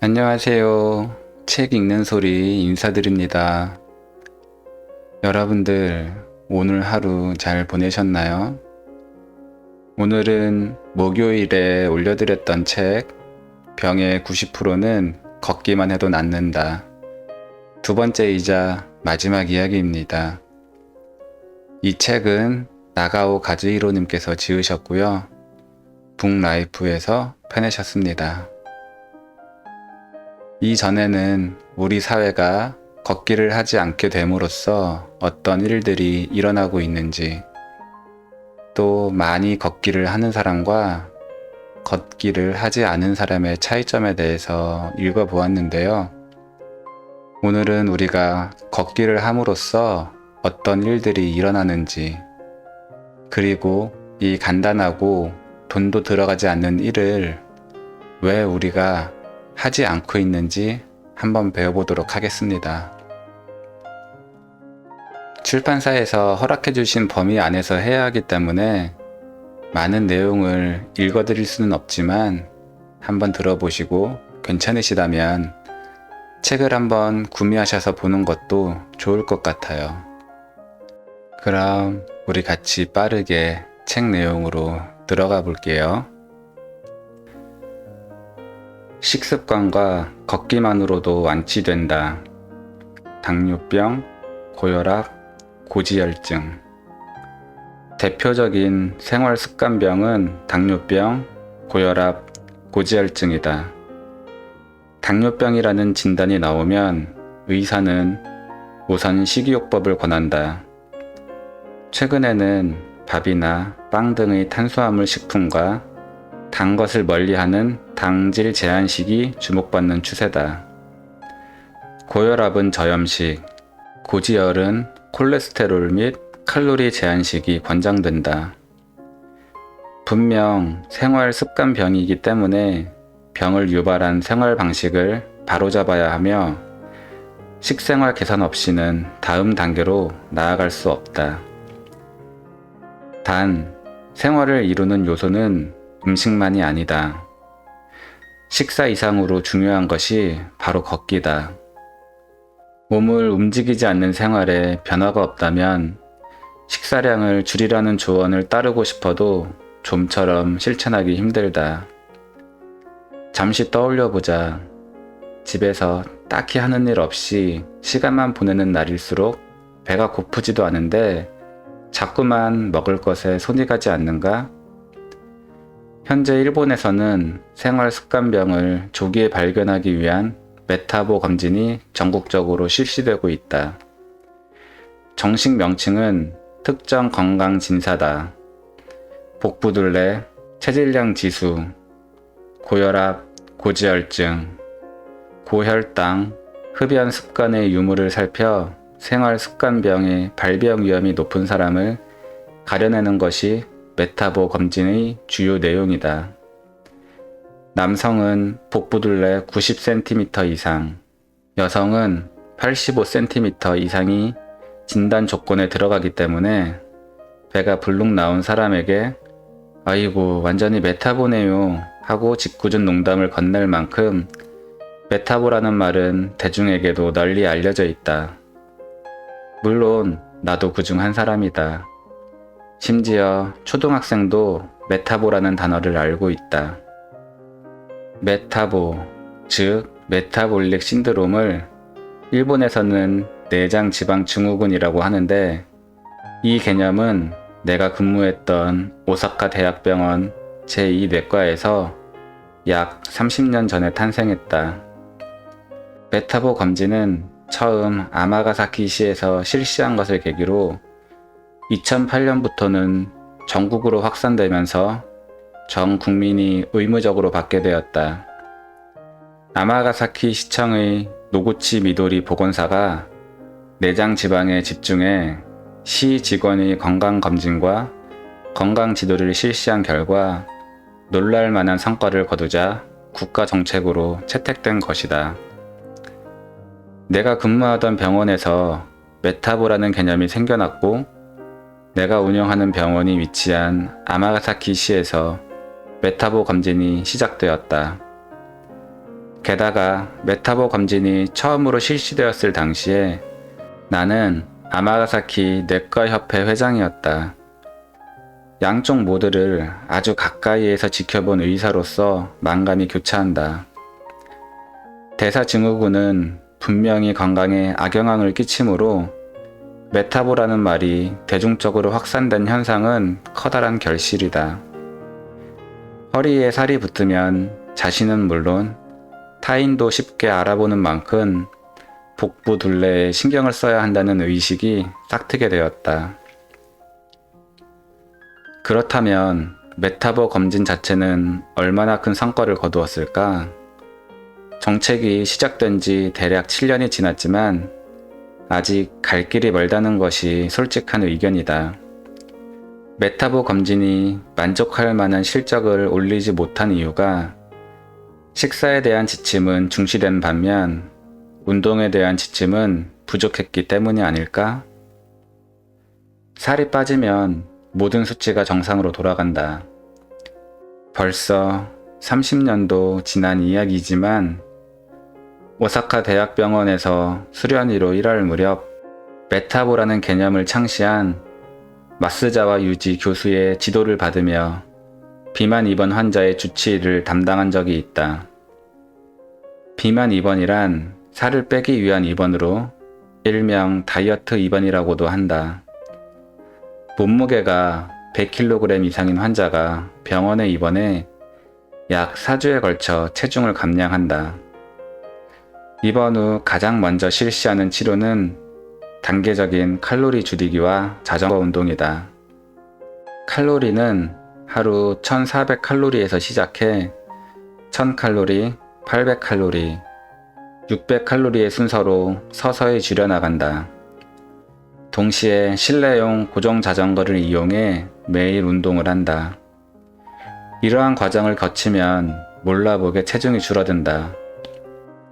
안녕하세요. 책 읽는 소리 인사드립니다. 여러분들, 오늘 하루 잘 보내셨나요? 오늘은 목요일에 올려드렸던 책, 병의 90%는 걷기만 해도 낫는다. 두 번째이자 마지막 이야기입니다. 이 책은 나가오 가즈히로님께서 지으셨고요. 북라이프에서 펴내셨습니다. 이전에는 우리 사회가 걷기를 하지 않게 됨으로써 어떤 일들이 일어나고 있는지, 또 많이 걷기를 하는 사람과 걷기를 하지 않은 사람의 차이점에 대해서 읽어보았는데요. 오늘은 우리가 걷기를 함으로써 어떤 일들이 일어나는지, 그리고 이 간단하고 돈도 들어가지 않는 일을 왜 우리가 하지 않고 있는지 한번 배워보도록 하겠습니다. 출판사에서 허락해 주신 범위 안에서 해야 하기 때문에 많은 내용을 읽어드릴 수는 없지만 한번 들어보시고 괜찮으시다면 책을 한번 구매하셔서 보는 것도 좋을 것 같아요. 그럼 우리 같이 빠르게 책 내용으로 들어가 볼게요. 식습관과 걷기만으로도 완치된다. 당뇨병, 고혈압, 고지혈증. 대표적인 생활 습관병은 당뇨병, 고혈압, 고지혈증이다. 당뇨병이라는 진단이 나오면 의사는 우선 식이요법을 권한다. 최근에는 밥이나 빵 등의 탄수화물 식품과 단 것을 멀리하는 당질 제한식이 주목받는 추세다. 고혈압은 저염식, 고지혈은 콜레스테롤 및 칼로리 제한식이 권장된다. 분명 생활 습관 병이기 때문에 병을 유발한 생활 방식을 바로잡아야 하며 식생활 개선 없이는 다음 단계로 나아갈 수 없다. 단, 생활을 이루는 요소는 음식만이 아니다. 식사 이상으로 중요한 것이 바로 걷기다. 몸을 움직이지 않는 생활에 변화가 없다면 식사량을 줄이라는 조언을 따르고 싶어도 좀처럼 실천하기 힘들다. 잠시 떠올려 보자. 집에서 딱히 하는 일 없이 시간만 보내는 날일수록 배가 고프지도 않은데 자꾸만 먹을 것에 손이 가지 않는가? 현재 일본에서는 생활 습관병을 조기에 발견하기 위한 메타보 검진이 전국적으로 실시되고 있다. 정식 명칭은 특정 건강 진사다. 복부둘레, 체질량 지수, 고혈압, 고지혈증, 고혈당, 흡연 습관의 유무를 살펴 생활 습관병의 발병 위험이 높은 사람을 가려내는 것이 메타보 검진의 주요 내용이다. 남성은 복부둘레 90cm 이상, 여성은 85cm 이상이 진단 조건에 들어가기 때문에 배가 불룩 나온 사람에게 아이고 완전히 메타보네요 하고 짓궂은 농담을 건넬 만큼 메타보라는 말은 대중에게도 널리 알려져 있다. 물론 나도 그중 한 사람이다. 심지어 초등학생도 메타보라는 단어를 알고 있다. 메타보, 즉 메타볼릭 신드롬을 일본에서는 내장 지방 증후군이라고 하는데 이 개념은 내가 근무했던 오사카 대학병원 제2내과에서 약 30년 전에 탄생했다. 메타보 검진은 처음 아마가사키시에서 실시한 것을 계기로 2008년부터는 전국으로 확산되면서 전 국민이 의무적으로 받게 되었다. 아마가사키 시청의 노구치 미도리 보건사가 내장 지방에 집중해 시 직원의 건강 검진과 건강 지도를 실시한 결과 놀랄 만한 성과를 거두자 국가 정책으로 채택된 것이다. 내가 근무하던 병원에서 메타보라는 개념이 생겨났고 내가 운영하는 병원이 위치한 아마가사키 시에서 메타보 검진이 시작되었다. 게다가 메타보 검진이 처음으로 실시되었을 당시에 나는 아마가사키 내과협회 회장이었다. 양쪽 모두를 아주 가까이에서 지켜본 의사로서 만감이 교차한다. 대사 증후군은 분명히 건강에 악영향을 끼치므로 메타보라는 말이 대중적으로 확산된 현상은 커다란 결실이다. 허리에 살이 붙으면 자신은 물론 타인도 쉽게 알아보는 만큼 복부 둘레에 신경을 써야 한다는 의식이 싹트게 되었다. 그렇다면 메타보 검진 자체는 얼마나 큰 성과를 거두었을까? 정책이 시작된 지 대략 7년이 지났지만 아직 갈 길이 멀다는 것이 솔직한 의견이다. 메타보 검진이 만족할 만한 실적을 올리지 못한 이유가 식사에 대한 지침은 중시된 반면 운동에 대한 지침은 부족했기 때문이 아닐까? 살이 빠지면 모든 수치가 정상으로 돌아간다. 벌써 30년도 지난 이야기지만 오사카 대학병원에서 수련의로 일할 무렵 메타보라는 개념을 창시한 마스자와 유지 교수의 지도를 받으며 비만 입원 환자의 주치의를 담당한 적이 있다. 비만 입원이란 살을 빼기 위한 입원으로 일명 다이어트 입원이라고도 한다. 몸무게가 100kg 이상인 환자가 병원에 입원해 약 4주에 걸쳐 체중을 감량한다. 입원 후 가장 먼저 실시하는 치료는 단계적인 칼로리 줄이기와 자전거 운동이다. 칼로리는 하루 1400칼로리에서 시작해 1000칼로리, 800칼로리, 600칼로리의 순서로 서서히 줄여나간다. 동시에 실내용 고정 자전거를 이용해 매일 운동을 한다. 이러한 과정을 거치면 몰라보게 체중이 줄어든다.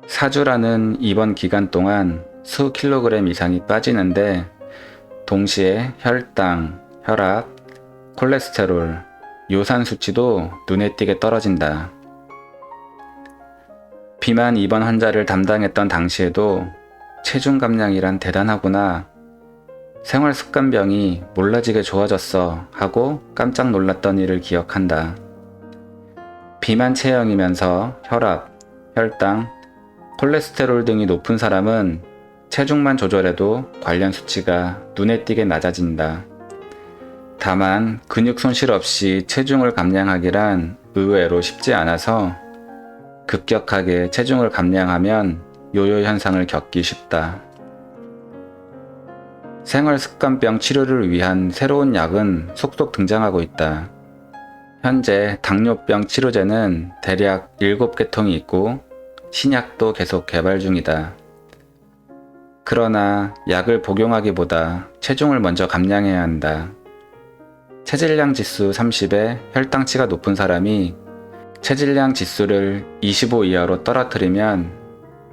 4주라는 입원 기간 동안 수 킬로그램 이상이 빠지는데 동시에 혈당, 혈압, 콜레스테롤, 요산 수치도 눈에 띄게 떨어진다. 비만 입원 환자를 담당했던 당시에도 체중 감량이란 대단하구나. 생활 습관병이 몰라지게 좋아졌어 하고 깜짝 놀랐던 일을 기억한다. 비만 체형이면서 혈압, 혈당, 콜레스테롤 등이 높은 사람은 체중만 조절해도 관련 수치가 눈에 띄게 낮아진다. 다만 근육 손실 없이 체중을 감량하기란 의외로 쉽지 않아서 급격하게 체중을 감량하면 요요 현상을 겪기 쉽다. 생활 습관병 치료를 위한 새로운 약은 속속 등장하고 있다. 현재 당뇨병 치료제는 대략 7개 통이 있고 신약도 계속 개발 중이다. 그러나 약을 복용하기보다 체중을 먼저 감량해야 한다. 체질량 지수 30에 혈당치가 높은 사람이 체질량 지수를 25 이하로 떨어뜨리면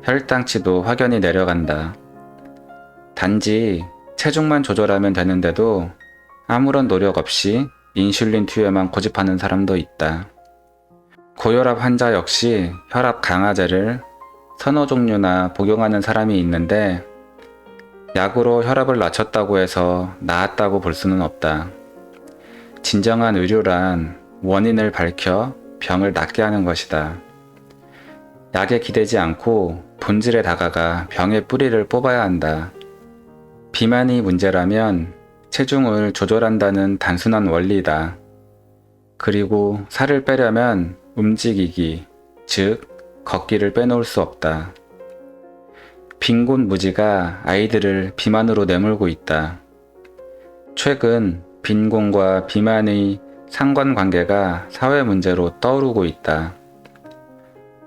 혈당치도 확연히 내려간다. 단지 체중만 조절하면 되는데도 아무런 노력 없이 인슐린 투여만 고집하는 사람도 있다. 고혈압 환자 역시 혈압 강화제를 서너 종류나 복용하는 사람이 있는데 약으로 혈압을 낮췄다고 해서 나았다고 볼 수는 없다. 진정한 의료란 원인을 밝혀 병을 낫게 하는 것이다. 약에 기대지 않고 본질에 다가가 병의 뿌리를 뽑아야 한다. 비만이 문제라면 체중을 조절한다는 단순한 원리다. 그리고 살을 빼려면 움직이기, 즉, 걷기를 빼놓을 수 없다. 빈곤 무지가 아이들을 비만으로 내몰고 있다. 최근 빈곤과 비만의 상관관계가 사회 문제로 떠오르고 있다.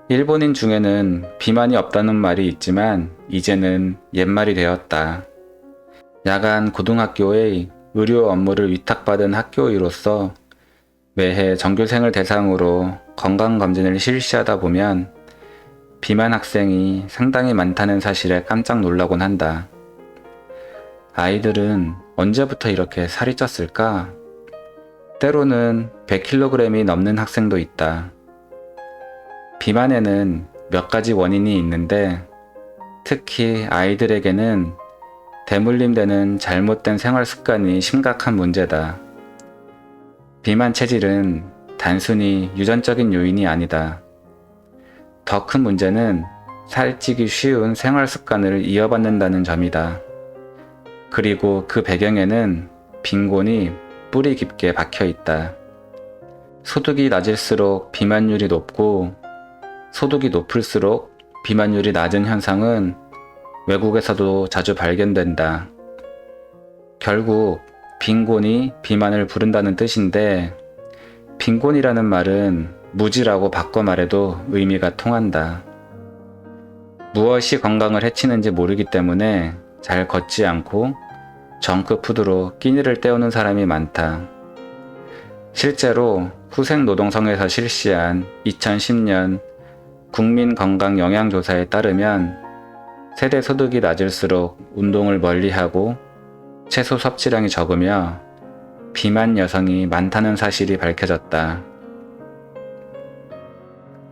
일본인 중에는 비만이 없다는 말이 있지만 이제는 옛말이 되었다. 야간 고등학교의 의료 업무를 위탁받은 학교의로서 매해 전교생을 대상으로 건강검진을 실시하다 보면 비만 학생이 상당히 많다는 사실에 깜짝 놀라곤 한다. 아이들은 언제부터 이렇게 살이 쪘을까? 때로는 100kg이 넘는 학생도 있다. 비만에는 몇 가지 원인이 있는데 특히 아이들에게는 대물림되는 잘못된 생활 습관이 심각한 문제다. 비만 체질은 단순히 유전적인 요인이 아니다. 더 큰 문제는 살찌기 쉬운 생활 습관을 이어받는다는 점이다. 그리고 그 배경에는 빈곤이 뿌리 깊게 박혀 있다. 소득이 낮을수록 비만율이 높고 소득이 높을수록 비만율이 낮은 현상은 외국에서도 자주 발견된다. 결국 빈곤이 비만을 부른다는 뜻인데 빈곤이라는 말은 무지라고 바꿔 말해도 의미가 통한다. 무엇이 건강을 해치는지 모르기 때문에 잘 걷지 않고 정크푸드로 끼니를 때우는 사람이 많다. 실제로 후생노동성에서 실시한 2010년 국민건강영양조사에 따르면 세대 소득이 낮을수록 운동을 멀리하고 채소 섭취량이 적으며 비만 여성이 많다는 사실이 밝혀졌다.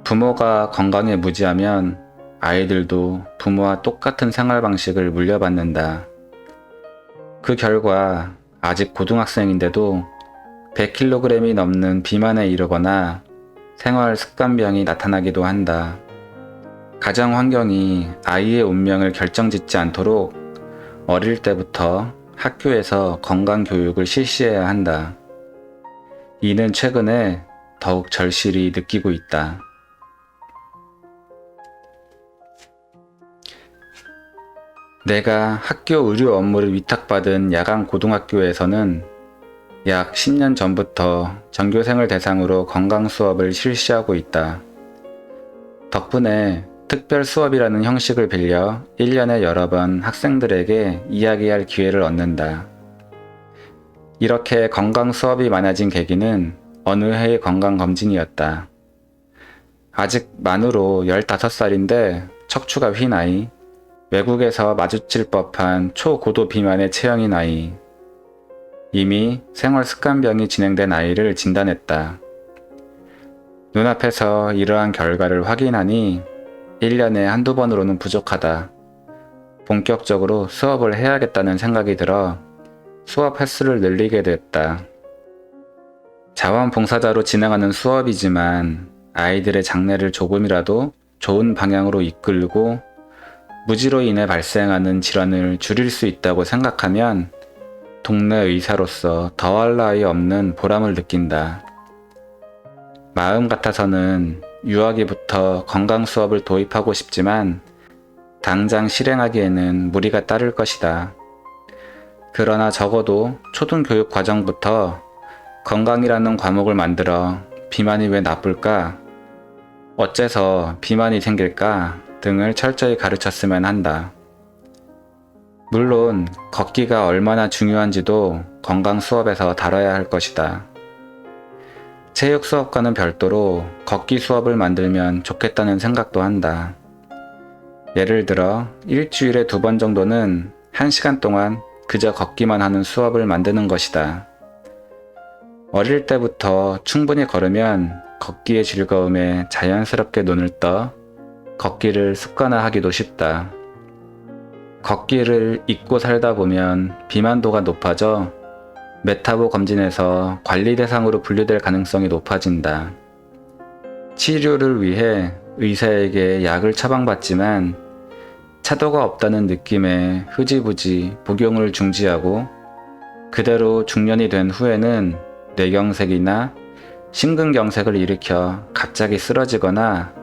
부모가 건강에 무지하면 아이들도 부모와 똑같은 생활 방식을 물려받는다. 그 결과 아직 고등학생인데도 100kg이 넘는 비만에 이르거나 생활 습관병이 나타나기도 한다. 가정 환경이 아이의 운명을 결정짓지 않도록 어릴 때부터 학교에서 건강 교육을 실시해야 한다. 이는 최근에 더욱 절실히 느끼고 있다. 내가 학교 의료 업무를 위탁받은 야간 고등학교에서는 약 10년 전부터 전교생을 대상으로 건강 수업을 실시하고 있다. 덕분에 특별 수업이라는 형식을 빌려 1년에 여러 번 학생들에게 이야기할 기회를 얻는다. 이렇게 건강 수업이 많아진 계기는 어느 해의 건강검진이었다. 아직 만으로 15살인데 척추가 휜 아이, 외국에서 마주칠 법한 초고도 비만의 체형인 아이, 이미 생활 습관병이 진행된 아이를 진단했다. 눈앞에서 이러한 결과를 확인하니 1년에 한두 번으로는 부족하다. 본격적으로 수업을 해야겠다는 생각이 들어 수업 횟수를 늘리게 됐다. 자원봉사자로 진행하는 수업이지만 아이들의 장래를 조금이라도 좋은 방향으로 이끌고 무지로 인해 발생하는 질환을 줄일 수 있다고 생각하면 동네 의사로서 더할 나위 없는 보람을 느낀다. 마음 같아서는 유아기부터 건강 수업을 도입하고 싶지만 당장 실행하기에는 무리가 따를 것이다. 그러나 적어도 초등교육 과정부터 건강이라는 과목을 만들어 비만이 왜 나쁠까? 어째서 비만이 생길까? 등을 철저히 가르쳤으면 한다. 물론 걷기가 얼마나 중요한지도 건강 수업에서 다뤄야 할 것이다. 체육 수업과는 별도로 걷기 수업을 만들면 좋겠다는 생각도 한다. 예를 들어 일주일에 두 번 정도는 한 시간 동안 그저 걷기만 하는 수업을 만드는 것이다. 어릴 때부터 충분히 걸으면 걷기의 즐거움에 자연스럽게 눈을 떠 걷기를 습관화하기도 쉽다. 걷기를 잊고 살다 보면 비만도가 높아져 메타보 검진에서 관리 대상으로 분류될 가능성이 높아진다. 치료를 위해 의사에게 약을 처방받지만 차도가 없다는 느낌에 흐지부지 복용을 중지하고 그대로 중년이 된 후에는 뇌경색이나 심근경색을 일으켜 갑자기 쓰러지거나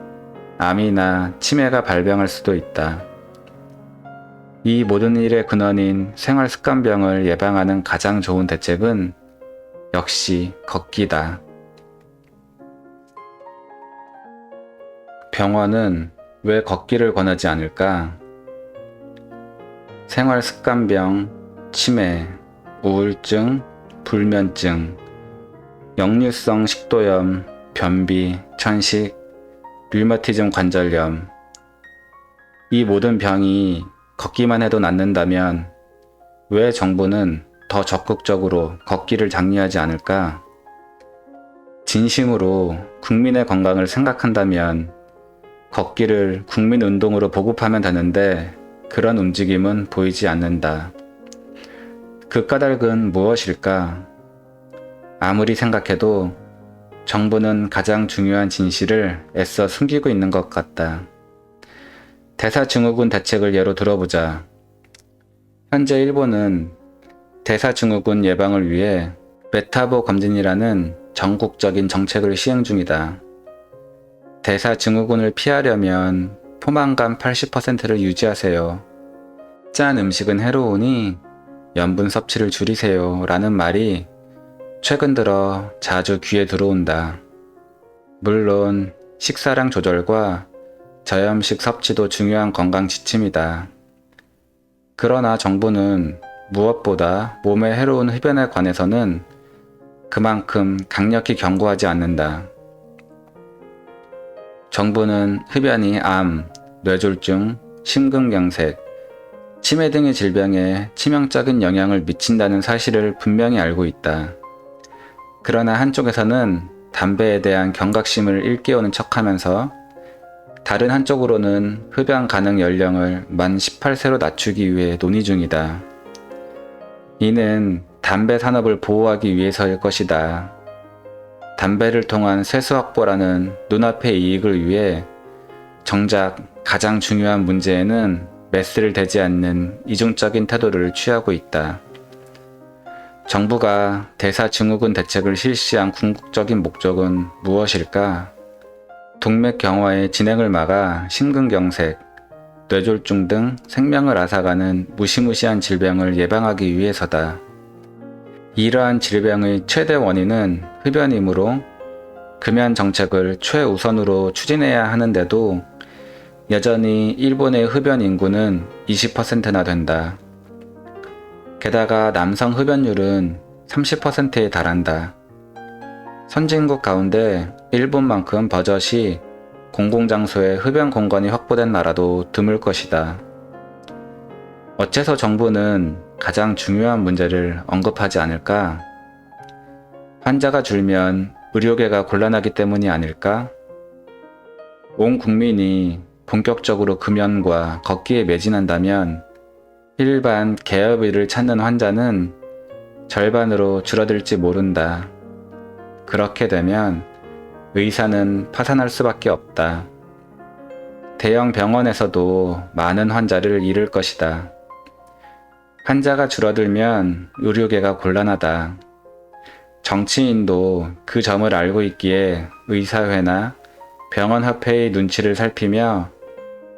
암이나 치매가 발병할 수도 있다. 이 모든 일의 근원인 생활 습관병을 예방하는 가장 좋은 대책은 역시 걷기다. 병원은 왜 걷기를 권하지 않을까? 생활 습관병, 치매, 우울증, 불면증, 역류성 식도염, 변비, 천식, 류마티즘 관절염. 이 모든 병이 걷기만 해도 낫는다면 왜 정부는 더 적극적으로 걷기를 장려하지 않을까? 진심으로 국민의 건강을 생각한다면 걷기를 국민운동으로 보급하면 되는데 그런 움직임은 보이지 않는다. 그 까닭은 무엇일까? 아무리 생각해도 정부는 가장 중요한 진실을 애써 숨기고 있는 것 같다. 대사증후군 대책을 예로 들어보자. 현재 일본은 대사증후군 예방을 위해 메타보 검진이라는 전국적인 정책을 시행 중이다. 대사증후군을 피하려면 포만감 80%를 유지하세요. 짠 음식은 해로우니 염분 섭취를 줄이세요. 라는 말이 최근 들어 자주 귀에 들어온다. 물론 식사량 조절과 저염식 섭취도 중요한 건강 지침이다. 그러나 정부는 무엇보다 몸에 해로운 흡연에 관해서는 그만큼 강력히 경고하지 않는다. 정부는 흡연이 암, 뇌졸중, 심근경색, 치매 등의 질병에 치명적인 영향을 미친다는 사실을 분명히 알고 있다. 그러나 한쪽에서는 담배에 대한 경각심을 일깨우는 척하면서 다른 한쪽으로는 흡연 가능 연령을 만 18세로 낮추기 위해 논의 중이다. 이는 담배 산업을 보호하기 위해서일 것이다. 담배를 통한 세수 확보라는 눈앞의 이익을 위해 정작 가장 중요한 문제에는 메스를 대지 않는 이중적인 태도를 취하고 있다. 정부가 대사 증후군 대책을 실시한 궁극적인 목적은 무엇일까? 동맥 경화의 진행을 막아 심근경색, 뇌졸중 등 생명을 앗아가는 무시무시한 질병을 예방하기 위해서다. 이러한 질병의 최대 원인은 흡연이므로 금연 정책을 최우선으로 추진해야 하는데도 여전히 일본의 흡연 인구는 20%나 된다. 게다가 남성 흡연율은 30%에 달한다. 선진국 가운데 일본만큼 버젓이 공공장소에 흡연 공간이 확보된 나라도 드물 것이다. 어째서 정부는 가장 중요한 문제를 언급하지 않을까? 환자가 줄면 의료계가 곤란하기 때문이 아닐까? 온 국민이 본격적으로 금연과 걷기에 매진한다면 일반 개업일을 찾는 환자는 절반으로 줄어들지 모른다. 그렇게 되면 의사는 파산할 수밖에 없다. 대형 병원에서도 많은 환자를 잃을 것이다. 환자가 줄어들면 의료계가 곤란하다. 정치인도 그 점을 알고 있기에 의사회나 병원협회의 눈치를 살피며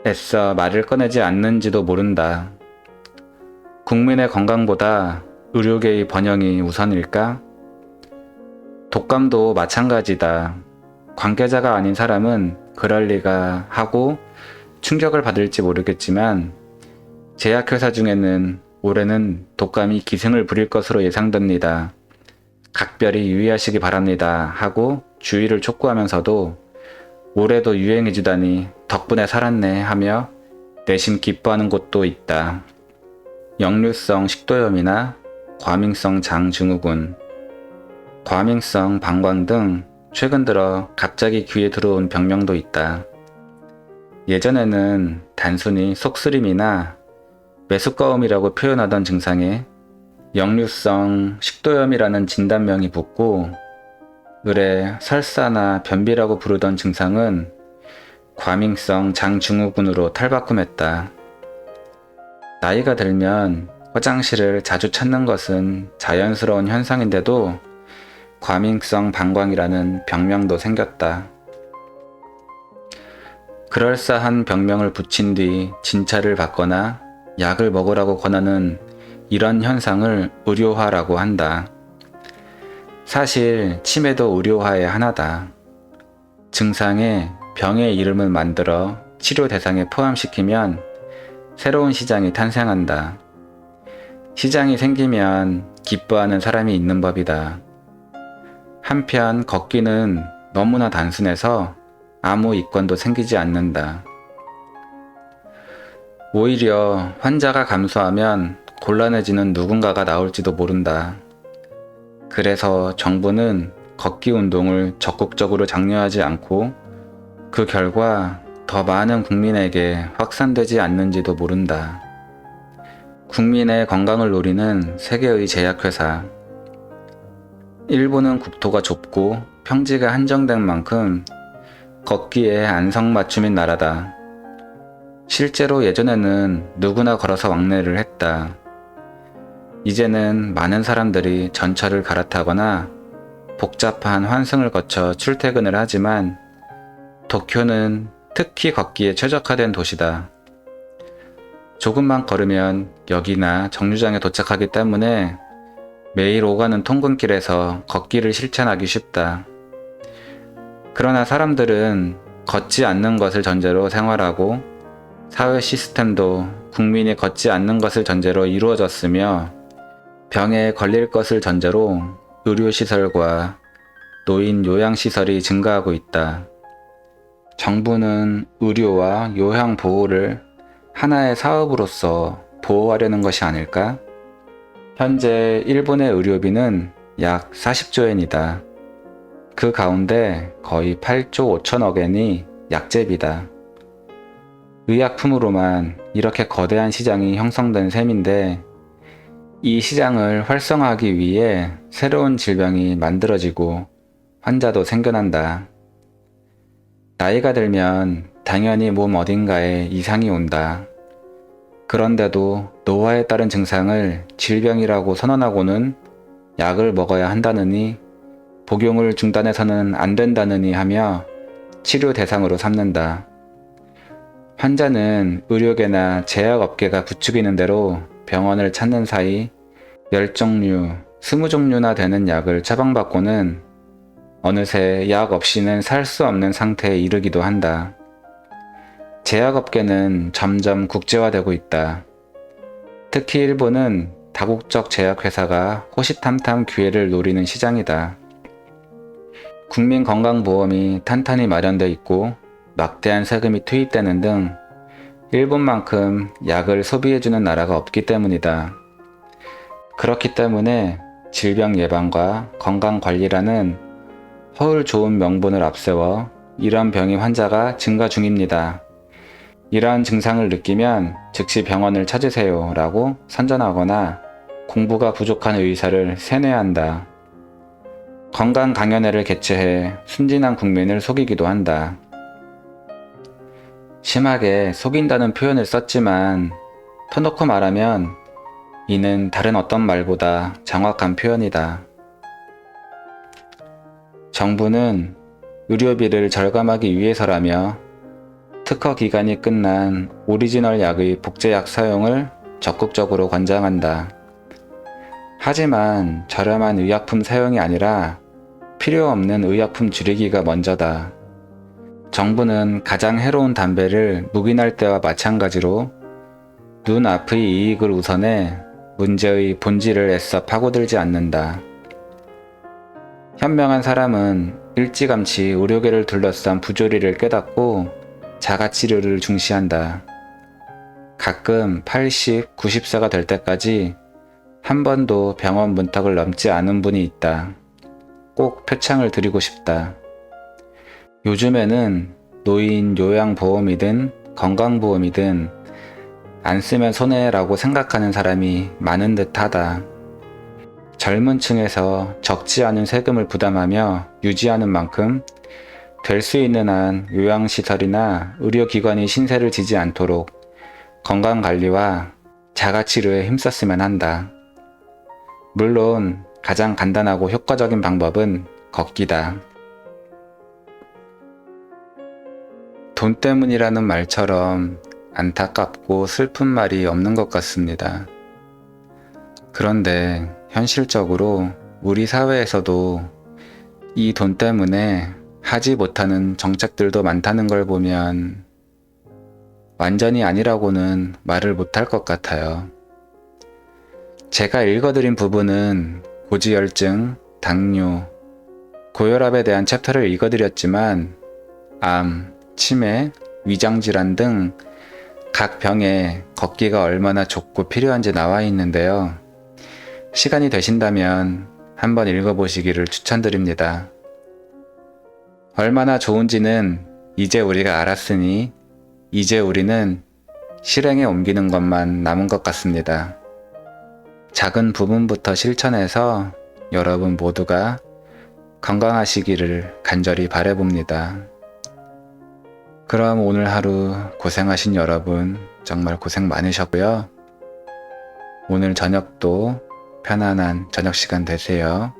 애써 말을 꺼내지 않는지도 모른다. 국민의 건강보다 의료계의 번영이 우선일까? 독감도 마찬가지다. 관계자가 아닌 사람은 그럴 리가 하고 충격을 받을지 모르겠지만 제약회사 중에는 올해는 독감이 기승을 부릴 것으로 예상됩니다. 각별히 유의하시기 바랍니다. 하고 주의를 촉구하면서도 올해도 유행해주다니 덕분에 살았네 하며 내심 기뻐하는 곳도 있다. 역류성 식도염이나 과민성 장증후군, 과민성 방광 등 최근 들어 갑자기 귀에 들어온 병명도 있다. 예전에는 단순히 속쓰림이나 메스꺼움이라고 표현하던 증상에 역류성 식도염이라는 진단명이 붙고 의뢰 설사나 변비라고 부르던 증상은 과민성 장증후군으로 탈바꿈했다. 나이가 들면 화장실을 자주 찾는 것은 자연스러운 현상인데도 과민성 방광이라는 병명도 생겼다. 그럴싸한 병명을 붙인 뒤 진찰을 받거나 약을 먹으라고 권하는 이런 현상을 의료화라고 한다. 사실 치매도 의료화의 하나다. 증상에 병의 이름을 만들어 치료 대상에 포함시키면 새로운 시장이 탄생한다. 시장이 생기면 기뻐하는 사람이 있는 법이다. 한편 걷기는 너무나 단순해서 아무 이권도 생기지 않는다. 오히려 환자가 감소하면 곤란해지는 누군가가 나올지도 모른다. 그래서 정부는 걷기 운동을 적극적으로 장려하지 않고 그 결과 더 많은 국민에게 확산되지 않는지도 모른다. 국민의 건강을 노리는 세계의 제약회사. 일본은 국토가 좁고 평지가 한정된 만큼 걷기에 안성맞춤인 나라다. 실제로 예전에는 누구나 걸어서 왕래를 했다. 이제는 많은 사람들이 전철을 갈아타거나 복잡한 환승을 거쳐 출퇴근을 하지만 도쿄는 특히 걷기에 최적화된 도시다. 조금만 걸으면 역이나 정류장에 도착하기 때문에 매일 오가는 통근길에서 걷기를 실천하기 쉽다. 그러나 사람들은 걷지 않는 것을 전제로 생활하고 사회 시스템도 국민이 걷지 않는 것을 전제로 이루어졌으며 병에 걸릴 것을 전제로 의료시설과 노인 요양시설이 증가하고 있다. 정부는 의료와 요양 보호를 하나의 사업으로서 보호하려는 것이 아닐까? 현재 일본의 의료비는 약 40조 엔이다. 그 가운데 거의 8조 5천억 엔이 약제비다. 의약품으로만 이렇게 거대한 시장이 형성된 셈인데 이 시장을 활성화하기 위해 새로운 질병이 만들어지고 환자도 생겨난다. 나이가 들면 당연히 몸 어딘가에 이상이 온다. 그런데도 노화에 따른 증상을 질병이라고 선언하고는 약을 먹어야 한다느니 복용을 중단해서는 안 된다느니 하며 치료 대상으로 삼는다. 환자는 의료계나 제약업계가 부추기는 대로 병원을 찾는 사이 10종류, 20종류나 되는 약을 처방받고는 어느새 약 없이는 살 수 없는 상태에 이르기도 한다. 제약업계는 점점 국제화되고 있다. 특히 일본은 다국적 제약회사가 호시탐탐 기회를 노리는 시장이다. 국민건강보험이 탄탄히 마련돼 있고 막대한 세금이 투입되는 등 일본만큼 약을 소비해주는 나라가 없기 때문이다. 그렇기 때문에 질병 예방과 건강 관리라는 허울 좋은 명분을 앞세워 이런 병의 환자가 증가 중입니다. 이러한 증상을 느끼면 즉시 병원을 찾으세요 라고 선전하거나 공부가 부족한 의사를 세뇌한다. 건강 강연회를 개최해 순진한 국민을 속이기도 한다. 심하게 속인다는 표현을 썼지만 터놓고 말하면 이는 다른 어떤 말보다 정확한 표현이다. 정부는 의료비를 절감하기 위해서라며 특허 기간이 끝난 오리지널 약의 복제약 사용을 적극적으로 권장한다. 하지만 저렴한 의약품 사용이 아니라 필요 없는 의약품 줄이기가 먼저다. 정부는 가장 해로운 담배를 묵인할 때와 마찬가지로 눈앞의 이익을 우선해 문제의 본질을 애써 파고들지 않는다. 현명한 사람은 일찌감치 의료계를 둘러싼 부조리를 깨닫고 자가치료를 중시한다. 가끔 80, 90세가 될 때까지 한 번도 병원 문턱을 넘지 않은 분이 있다. 꼭 표창을 드리고 싶다. 요즘에는 노인 요양보험이든 건강보험이든 안 쓰면 손해라고 생각하는 사람이 많은 듯 하다. 젊은 층에서 적지 않은 세금을 부담하며 유지하는 만큼 될 수 있는 한 요양시설이나 의료기관이 신세를 지지 않도록 건강관리와 자가치료에 힘썼으면 한다. 물론 가장 간단하고 효과적인 방법은 걷기다. 돈 때문이라는 말처럼 안타깝고 슬픈 말이 없는 것 같습니다. 그런데 현실적으로 우리 사회에서도 이 돈 때문에 하지 못하는 정책들도 많다는 걸 보면 완전히 아니라고는 말을 못할 것 같아요. 제가 읽어드린 부분은 고지혈증, 당뇨, 고혈압에 대한 챕터를 읽어드렸지만 암, 치매, 위장질환 등 각 병에 걷기가 얼마나 좋고 필요한지 나와 있는데요. 시간이 되신다면 한번 읽어보시기를 추천드립니다. 얼마나 좋은지는 이제 우리가 알았으니 이제 우리는 실행에 옮기는 것만 남은 것 같습니다. 작은 부분부터 실천해서 여러분 모두가 건강하시기를 간절히 바래봅니다. 그럼 오늘 하루 고생하신 여러분 정말 고생 많으셨고요. 오늘 저녁도 편안한 저녁 시간 되세요.